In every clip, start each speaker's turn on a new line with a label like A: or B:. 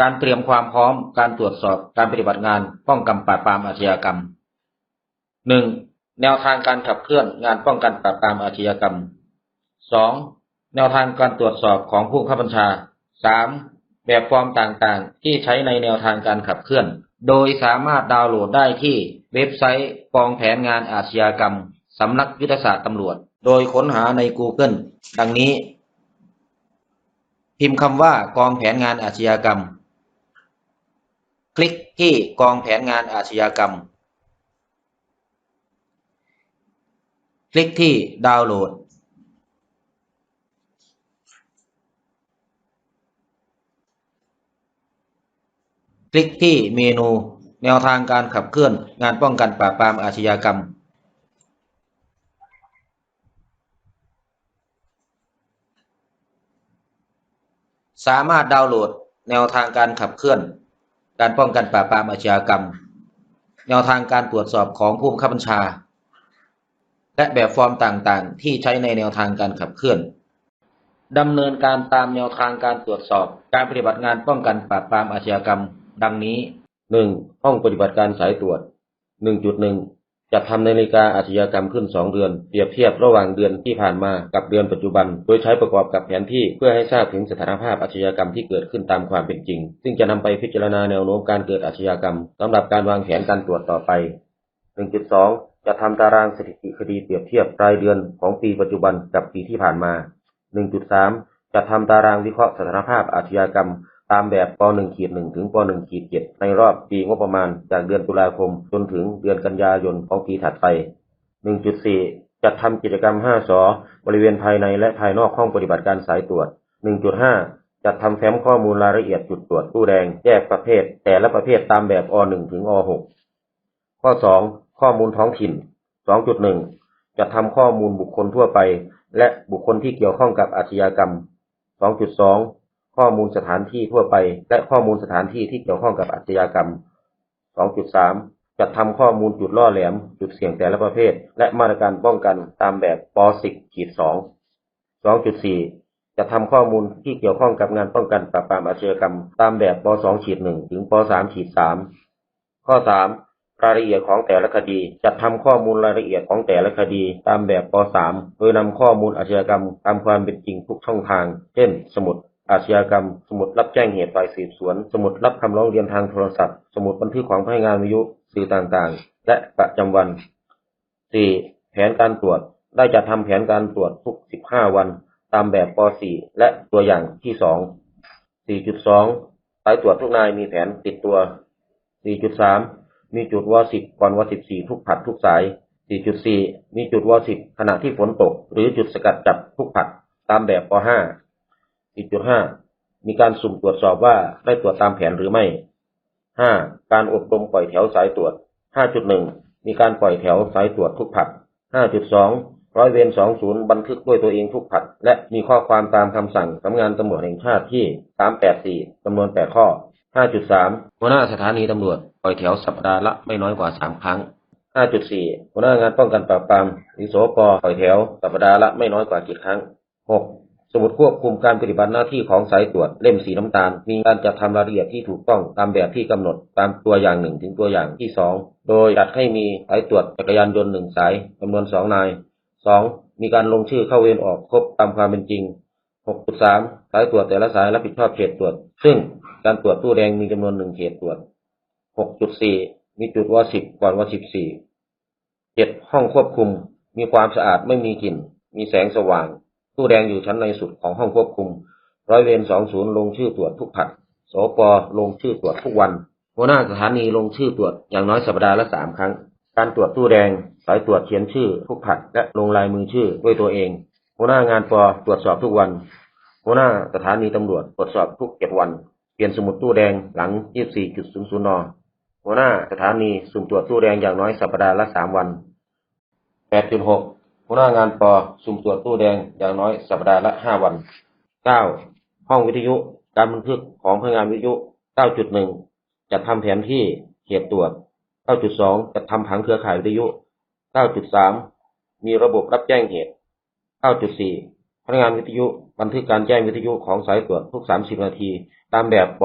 A: การเตรียมความพร้อม การตรวจสอบ การปฏิบัติงาน ป้องกันปราบปรามอาชญากรรมหนึ่งแนวทางการขับเคลื่อนงานป้องกันปราบปรามอาชญากรรมสองแนวทางการตรวจสอบของผู้บังคับบัญชาสามแบบฟอร์มต่างๆ ที่ใช้ในแนวทางการขับเคลื่อน โดยสามารถดาวน์โหลดได้ที่เว็บไซต์กองแผนงานอาชญากรรม สำนักยุทธศาสตร์ตำรวจ โดยค้นหาใน Google ดังนี้ พิมพ์คำว่ากองแผนงานอาชญากรรม คลิกที่กองแผนงานอาชญากรรม คลิกที่ดาวน์โหลด คลิกที่เมนูแนวทางการขับเคลื่อนงานป้องกันปราบปรามอาชญากรรม สามารถดาวน์โหลดแนวทางการขับเคลื่อน การป้องกันปราบปรามอาชญากรรม แนวทางการตรวจสอบของผู้บังคับบัญชา และแบบฟอร์มต่างๆ ที่ใช้ในแนวทางการขับเคลื่อนดำเนินการตามแนวทางการตรวจสอบ การปฏิบัติงานป้องกันปราบปรามอาชญากรรม ดังนี้หนึ่งห้องปฏิบัติการสายตรวจ 1.1 จัดทำนาฬิกาอาชญากรรมขึ้น 2 เดือน เปรียบเทียบระหว่างเดือนที่ผ่านมากับเดือนปัจจุบัน โดยใช้ประกอบกับแผนที่เพื่อให้ทราบถึงสถานภาพอาชญากรรมที่เกิดขึ้นตามความเป็นจริง ซึ่งจะนำไปพิจารณาแนวโน้มการเกิดอาชญากรรมสำหรับการวางแผนการตรวจต่อไป 1.2 จะทำตารางสถิติคดีเปรียบเทียบรายเดือนของปีปัจจุบันกับปีที่ผ่านมา 1.3 จะทำตารางวิเคราะห์สถานภาพอาชญากรรม ตามแบบป .1 ขีด1ถึงป .1 ขีด7ในรอบปีงบประมาณจากเดือนตุลาคม จนถึงเดือนกันยายนของปีถัดไป 1.4 จัดทำกิจกรรม 5 สบริเวณภายในและภายนอกห้องปฏิบัติการสายตรวจ 1.5 จัดทำแฟ้มข้อมูลรายละเอียดจุดตรวจตู้แดงแยกประเภท แต่ละประเภทตามแบบอ .1 ถึงอ .6 ข้อ 2 ข้อมูลท้องถิ่น 2.1 จัดทำข้อมูลบุคคลทั่วไป และบุคคลที่เกี่ยวข้องกับอาชญากรรม 2.2 ข้อมูลสถานที่ทั่วไป และข้อมูลสถานที่ที่เกี่ยวข้องกับอาชญากรรม 2.3 จัดทำข้อมูลจุดล่อแหลม จุดเสี่ยงแต่ละประเภท และมาตรการป้องกันตามแบบป .10 ขีด2 2.4จะทำข้อมูลที่เกี่ยวข้องกับงานป้องกันปราบปรามอาชญากรรม ตามแบบป .2 ขีด1ถึงป .3 ขีด3ข้อ 3รายละเอียดของแต่ละคดี จัดทำข้อมูลรายละเอียดของแต่ละคดีตามแบบป .3 โดยนำข้อมูลอาชญากรรมตามความเป็นจริงทุกช่องทาง เช่น สมุด อาชญากรรม สมุดรับแจ้งเหตุฝ่ายสืบสวน สมุดรับคำร้องเรียนทางโทรศัพท์ สมุดบันทึกของพนักงานวิทยุสื่อต่างๆ และประจำวัน 4. แผนการตรวจได้จัดทำแผนการตรวจทุก 15 วัน ตามแบบป .4 และตัวอย่างที่ 2 4.2 สายตรวจทุกนายมีแผนติดตัว 4.3 มีจุดว .10 ก่อนว .14 ทุกผัดทุกสาย 4.4 มีจุดว .10 ขณะที่ฝนตก หรือจุดสกัดจับทุกผัดตามแบบป .5 4.5 มีการสุ่มตรวจสอบว่าได้ตรวจตามแผนหรือไม่ 5. การอบรมปล่อยแถวสายตรวจ 5.1 มีการปล่อยแถวสายตรวจทุกผัด 5.2 ร้อยเวร 20 บันทึกด้วยตัวเองทุกผัด และมีข้อความตามคำสั่งสำนักงานตำรวจแห่งชาติที่ 384จำนวน 8 ข้อ 5.3 หัวหน้าสถานีตำรวจปล่อยแถวสัปดาห์ละไม่น้อยกว่า 3 ครั้ง 5.4 หัวหน้างานป้องกันปราบปรามหรือสปปล่อยแถวสัปดาห์ละไม่น้อยกว่ากี่ครั้ง 6. สมุดควบคุมการปฏิบัติหน้าที่ของสายตรวจเล่มสีน้ำตาล มีการจัดทำรายละเอียดที่ถูกต้องตามแบบที่กำหนดตามตัวอย่างหนึ่งถึงตัวอย่างที่สองโดยจัดให้มีสายตรวจจักรยานยนต์หนึ่งสายจำนวนสองนายสองมีการลงชื่อเข้าเวรออกครบตามความเป็นจริง 6.3 สายตรวจแต่ละสายรับผิดชอบเขตตรวจ ซึ่งการตรวจตู้แดงมีจำนวนหนึ่งเขตตรวจ 6.4 มีจุดว .10 ก่อนว .14 7. ห้องควบคุม มีความสะอาดไม่มีกลิ่น มีแสงสว่าง ตู้แดงอยู่ชั้นในสุดของห้องควบคุม ร้อยเวร20ลงชื่อตรวจทุกผัดสปลงชื่อตรวจทุกวันหัวหน้าสถานีลงชื่อตรวจอย่างน้อยสัปดาห์ละสามครั้ง การตรวจตู้แดง สายตรวจเขียนชื่อทุกผัดและลงลายมือชื่อด้วยตัวเอง หัวหน้างานปตรวจสอบทุกวัน หัวหน้าสถานีตำรวจตรวจสอบทุกเจ็ดวัน เปลี่ยนสมุดตู้แดงหลัง 24.00นหัวหน้าสถานีสุ่มตรวจตู้แดงอย่างน้อยสัปดาห์ละสามวัน 8.6 หัวหน้างานปสุ่มตรวจตู้แดงอย่างน้อยสัปดาห์ละห้าวัน 9. ห้องวิทยุการบันทึกของพนักงานวิทยุ9.1จัดทำแผนที่เขตตรวจ9.2จัดทำผังเครือข่ายวิทยุ9.3มีระบบรับแจ้งเหตุ9.4พนักงานวิทยุบันทึกการแจ้งวิทยุของสายตรวจทุก30นาที ตามแบบว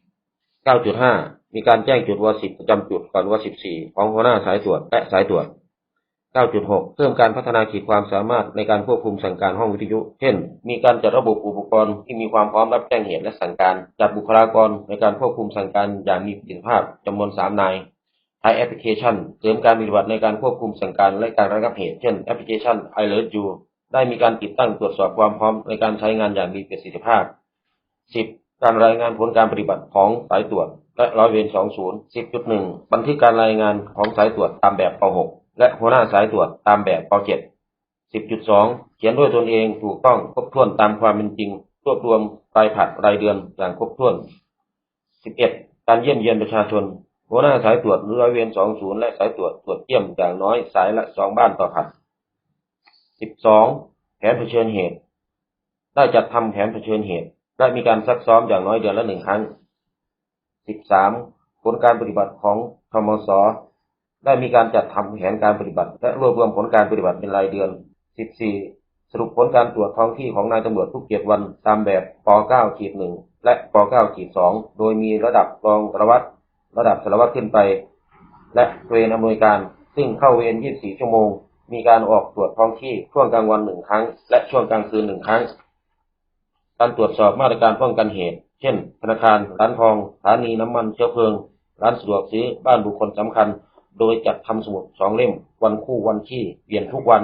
A: 12 9.5มีการแจ้งจุดว10ประจำจุดก่อนว14ของหัวหน้าสายตรวจและสายตรวจ 9.6 เพิ่มการพัฒนาขีดความสามารถในการควบคุมสั่งการห้องวิทยุ เช่น มีการจัดระบบอุปกรณ์ที่มีความพร้อมรับแจ้งเหตุและสั่งการ จัดบุคลากรในการควบคุมสั่งการอย่างมีประสิทธิภาพจำนวน 3 นายใช้แอปพลิเคชัน เสริมการปฏิบัติในการควบคุมสั่งการและการระงับเหตุ เช่น แอปพลิเคชัน Alert You ได้มีการติดตั้งตรวจสอบความพร้อมในการใช้งานอย่างมีประสิทธิภาพ 10. การรายงานผลการปฏิบัติของสายตรวจและร้อยเวร20 10.1 บันทึกการรายงานของสายตรวจตามแบบป .6 และหัวหน้าสายตรวจตามแบบป .7 10.2 เขียนด้วยตนเองถูกต้องครบถ้วนตามความเป็นจริง รวบรวมรายผัดรายเดือนอย่างครบถ้วน 11. การเยี่ยมเยียนประชาชน หัวหน้าสายตรวจหรือร้อยเวร20 และสายตรวจตรวจเยี่ยมอย่างน้อยสายละสองบ้านต่อผัด 12. แผนเผชิญเหตุ ได้จัดทำแผนเผชิญเหตุและมีการซักซ้อมอย่างน้อยเดือนละหนึ่งครั้ง 13. ผลการปฏิบัติของทมส ได้มีการจัดทำแผนการปฏิบัติ และรวบรวมผลการปฏิบัติเป็นรายเดือน 14. สรุปผลการตรวจท้องที่ของนายตำรวจทุกเจ็ดวันตามแบบป .9 ขีด1และป .9 ขีด2โดยมีระดับรองสารวัตรระดับสารวัตรขึ้นไป และเวรอำนวยการ ซึ่งเข้าเวร 24 ชั่วโมง มีการออกตรวจท้องที่ช่วงกลางวันหนึ่งครั้ง และช่วงกลางคืนหนึ่งครั้ง การตรวจสอบมาตรการป้องกันเหตุ เช่น ธนาคาร ร้านทองสถานีน้ำมันเชื้อเพลิง ร้านสะดวกซื้อ บ้านบุคคลสำคัญ โดยจัดทำสมุดสองเล่ม วันคู่วันขี้เปลี่ยนทุกวัน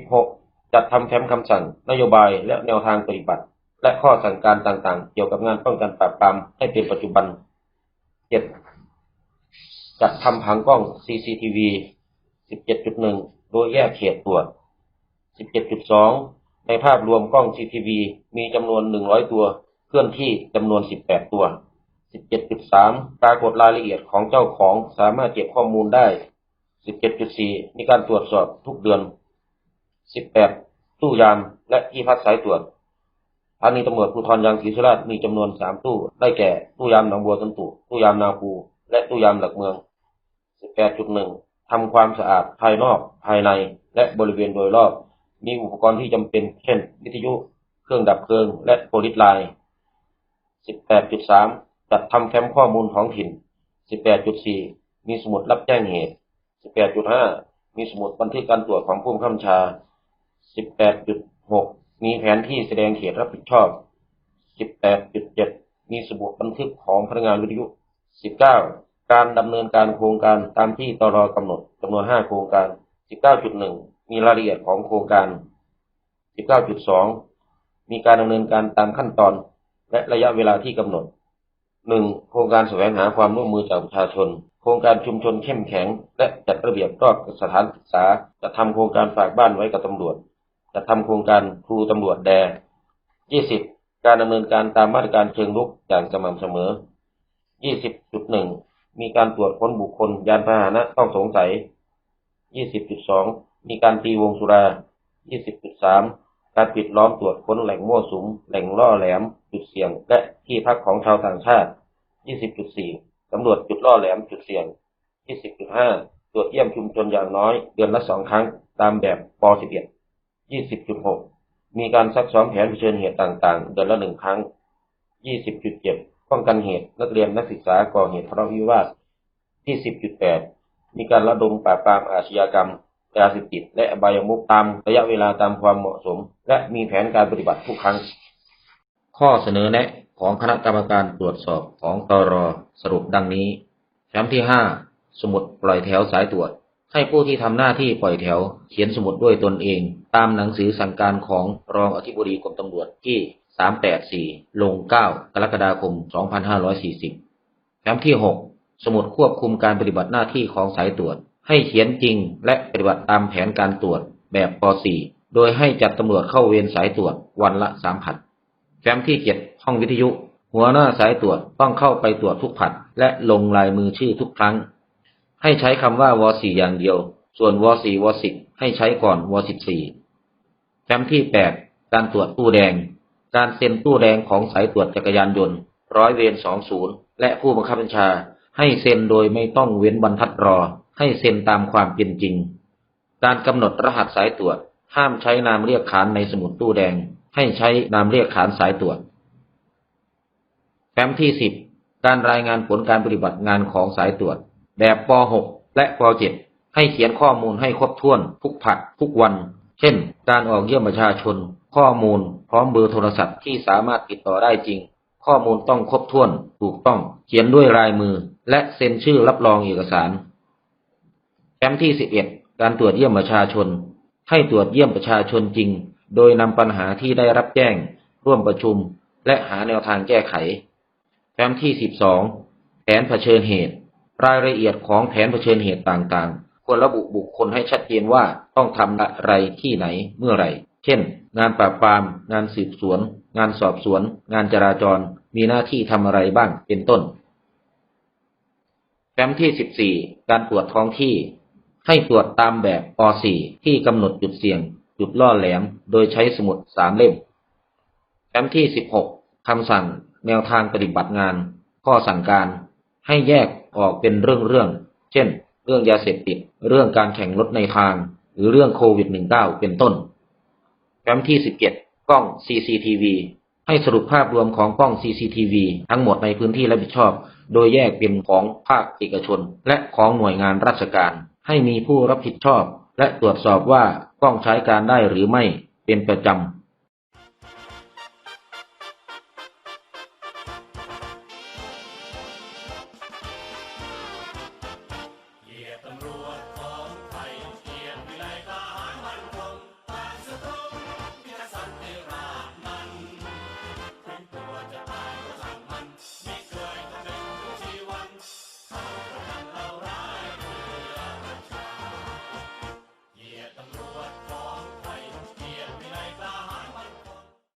A: 16. จัดทำแฟ้มคำสั่ง นโยบายและแนวทางปฏิบัติ และข้อสั่งการต่างๆ เกี่ยวกับงานป้องกันปราบปรามให้เป็นปัจจุบัน 7. จัดทำผังกล้อง CCTV 17.1 โดยแยกเขตตรวจ 17.2 ในภาพรวมกล้อง CCTV มีจำนวน 100 ตัว เคลื่อนที่จำนวน 18 ตัว 17.3 ปรากฏรายละเอียดของเจ้าของสามารถเก็บข้อมูลได้ 17.4 มีการตรวจสอบทุกเดือน 18 ตู้ยามและที่พักสายตรวจสถานีตำรวจภูธรยางศรีสุราษฎร์มีจำนวน 3 ตู้ ได้แก่ ตู้ยามหนองบัวตันตุ ตู้ยามนาปูและตู้ยามหลักเมือง 18.1 ทำความสะอาดภายนอกภายในและบริเวณโดยรอบ มีอุปกรณ์ที่จำเป็น เช่น วิทยุ เครื่องดับเพลิง และโพลิสไลน์18.3 จัดทำแฟ้มข้อมูลท้องถิ่น 18.4 มีสมุดรับแจ้งเหตุ 18.5 มีสมุดบันทึกการตรวจของผู้บังคับบัญชา 18.6 มีแผนที่แสดงเขตรับผิดชอบ 18.7 มีสมุดบันทึกของพนักงานวิทยุ 19 การดำเนินการโครงการตามที่ตรกำหนดจำนวน 5 โครงการ 19.1 มีรายละเอียดของโครงการ 19.2 มีการดำเนินการตามขั้นตอนและระยะเวลาที่กำหนด 1. โครงการแสวงหาความร่วมมือจากประชาชน โครงการชุมชนเข้มแข็ง และจัดระเบียบรอบสถานศึกษาจะทำโครงการฝากบ้านไว้กับตำรวจจะทำโครงการครูตำรวจแด 20. การดำเนินการตามมาตรการเชิงรุกอย่างสม่ำเสมอ20.1มีการตรวจค้นบุคคลยานพาหนะต้องสงสัย20.2มีการตีวงสุรา20.3การปิดล้อมตรวจค้นแหล่งมั่วสุม แหล่งล่อแหลม จุดเสี่ยง และที่พักของชาวต่างชาติ 20.4 สำรวจจุดล่อแหลมจุดเสี่ยง 20.5 ตรวจเยี่ยมชุมชนอย่างน้อย เดือนละสองครั้ง ตามแบบป .11 20.6 มีการซักซ้อมแผนเผชิญเหตุต่างๆ เดือนละหนึ่งครั้ง 20.7 ป้องกันเหตุนักเรียนนักศึกษาก่อเหตุทะเลาะวิวาทที่10.8 มีการระดมปราบปรามอาชญากรรมยาเสพติดและอบายมุขตามระยะเวลาตามความเหมาะสม และมีแผนการปฏิบัติทุกครั้ง ข้อเสนอแนะของคณะกรรมการตรวจสอบของตรสรุปดังนี้แฟ้มที่ 5 สมุดปล่อยแถวสายตรวจ ให้ผู้ที่ทำหน้าที่ปล่อยแถว เขียนสมุดด้วยตนเอง ตามหนังสือสั่งการของรองอธิบดีกรมตำรวจที่ 384 ลง 9 กรกฎาคม 2540แฟ้มที่ 6 สมุดควบคุมการปฏิบัติหน้าที่ของสายตรวจ ให้เขียนจริงและปฏิบัติตามแผนการตรวจแบบป .4 โดยให้จัดตำรวจเข้าเวรสายตรวจวันละสามผัด แฟ้มที่7ห้องวิทยุ หัวหน้าสายตรวจต้องเข้าไปตรวจทุกผัด และลงลายมือชื่อทุกครั้ง ให้ใช้คำว่าว4อย่างเดียว ส่วนว4ว10ให้ใช้ก่อนว14แฟ้มที่8การตรวจตู้แดง การเซ็นตู้แดงของสายตรวจจักรยานยนต์ ร้อยเวร20และผู้บังคับบัญชา ให้เซ็นโดยไม่ต้องเว้นบรรทัดรอ ให้เซ็นตามความเป็นจริง การกำหนดรหัสสายตรวจห้ามใช้นามเรียกขานในสมุดตู้แดง ให้ใช้นามเรียกขานสายตรวจแฟ้มที่10การรายงานผลการปฏิบัติงานของสายตรวจ แบบป .6 และป .7 ให้เขียนข้อมูลให้ครบถ้วนทุกผัดทุกวัน เช่น การออกเยี่ยมประชาชน ข้อมูล พร้อมเบอร์โทรศัพท์ที่สามารถติดต่อได้จริง ข้อมูลต้องครบถ้วน ถูกต้อง เขียนด้วยลายมือ และเซ็นชื่อรับรองเอกสารแฟ้มที่ 11 การตรวจเยี่ยมประชาชน ให้ตรวจเยี่ยมประชาชนจริง โดยนำปัญหาที่ได้รับแจ้ง ร่วมประชุม และหาแนวทางแก้ไข แฟ้มที่ 12 แผนเผชิญเหตุ รายละเอียดของแผนเผชิญเหตุต่างๆ ควรระบุบุคคลให้ชัดเจนว่าต้องทำอะไรที่ไหนเมื่อไหร่ เช่น งานปราบปราม งานสืบสวน งานสอบสวน งานจราจร มีหน้าที่ทำอะไรบ้างเป็นต้น แฟ้มที่ 14 การตรวจท้องที่ ให้ตรวจตามแบบป .4 ที่กำหนดจุดเสี่ยง จุดล่อแหลม โดยใช้สมุดสามเล่มแฟ้มที่16คำสั่งแนวทางปฏิบัติงาน ข้อสั่งการ ให้แยกออกเป็นเรื่องๆ เช่น เรื่องยาเสพติด เรื่องการแข่งรถในทาง หรือเรื่องโควิด -19 เป็นต้น แฟ้มที่17กล้อง CCTV ให้สรุปภาพรวมของกล้อง CCTV ทั้งหมดในพื้นที่รับผิดชอบ โดยแยกเป็นของภาคเอกชน และของหน่วยงานราชการ ให้มีผู้รับผิดชอบ และตรวจสอบว่า กล้องใช้การได้หรือไม่เป็นประจำ